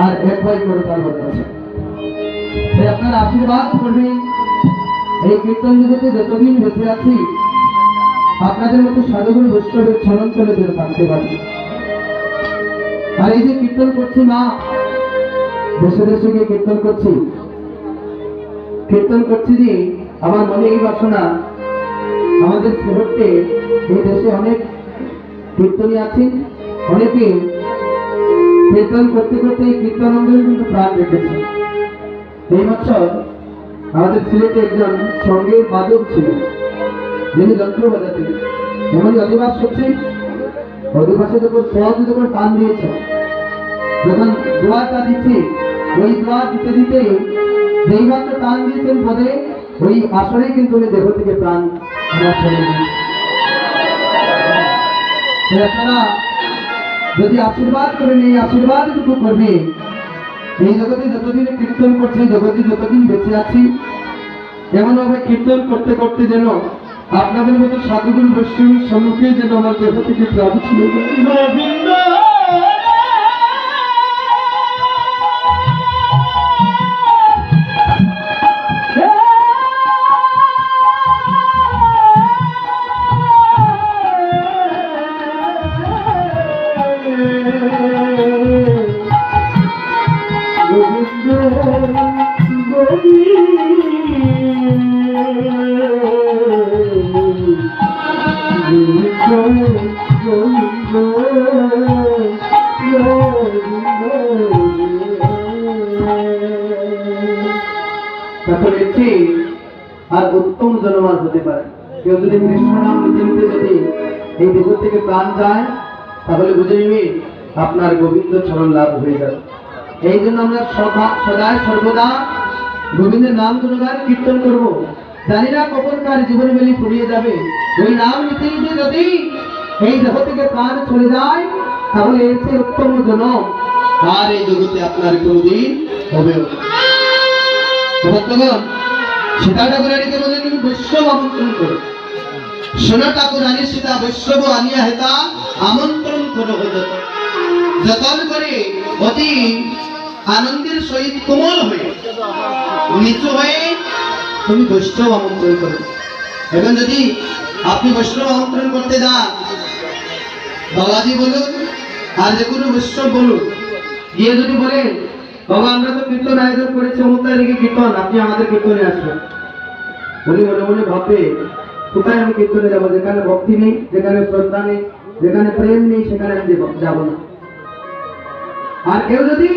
আর এক ভাই করতাল বাজাচ্ছে তাই আপনার আশীর্বাদ করবেন। এই কীর্তন জগতে যতদিন বেঁচে আছি, আপনাদের মতো সাধুগুরু বৈষ্ণবের ছলন করে দূরে থাকতে পারি। আর এই যে কীর্তন করছি মা, দেশে দেশে গিয়ে কীর্তন করছি। কীর্তন করছি যে আমার মনে এই বাসনা, আমাদের শহরতে এই দেশে অনেক কীর্তনী আছেন, অনেকে কীর্তন করতে করতে এই কীর্তন কিন্তু প্রাণ রেখেছে এই বছর আমাদের সিলেটে একজন সংগীত বাদক ছিল যিনি যন্ত্র বাজাতেন এমনই অধিবাস করছে, অধিবাসে যখন পথ যখন টান দিয়েছে, যখন দোয়াটা দিচ্ছে, ওই দোয়া দিতে দিতে যেই মাত্র টান দিয়েছেন পদে, ওই আসরে কিন্তু উনি দেহ থেকে প্রাণ নেওয়া ছেড়ে দিয়েছে। তাই আপনারা যদি আশীর্বাদ করেন, এই আশীর্বাদটুকু করবে। এই জগতে যতদিন কীর্তন করছি, জগতে যতদিন বেঁচে আছি এমন ভাবে কীর্তন করতে করতে যেন আপনাদের মতো সাধুগুরু বৈষ্ণবের সম্মুখে যেন আমার দেহ থেকে প্রাণ ছিল আর উত্তম জনমান হতে পারে কেউ যদি কৃষ্ণ নাম যদি এই দেহ থেকে প্রাণ যায় তাহলে বুঝে নিবি আপনার গোবিন্দ চরণ লাভ হয়ে যাবে এই জন্য আমরা সদা- সদায় সর্বদা গোবিন্দের নাম গুণগান কীর্তন করব। জানি না কখন কার জীবন বেলি ফুরিয়ে যাবে। ওই নাম নিতে নিতে যদি এই দেহ থেকে প্রাণ চলে যায়, তাহলে চেয়ে উত্তম জনম আর এই জগতে আপনার কোনদিন হবে সীতা ঠাকুরানীকে বলেন বৈষ্ণব আমন্ত্রণ করো। সোনা ঠাকুরানী সীতা, বৈষ্ণব আনিয়া হেতা, আমন্ত্রণ করো যত। যতন করে অতি আনন্দের সহিত কোমল হয়ে। নিচু হয়ে তুমি বৈষ্ণব আমন্ত্রণ করো। এখন যদি আপনি বৈষ্ণব আমন্ত্রণ করতে যান, বাবাজি বলুন, আর যে কোনো বৈষ্ণব বলুন, গিয়ে যদি বলেন, বাবা, আমরা তো কীর্তন আয়োজন করেছি, অমুক তারিখে কীর্তন, আপনি আমাদের কীর্তনে আসবেন। উনি মনে মনে ভাববে কোথায় আমি কীর্তনে যাব? যেখানে ভক্তি নেই, যেখানে শ্রদ্ধা নেই, যেখানে প্রেম নেই, সেখানে আমি যাব না। আর কেউ যদি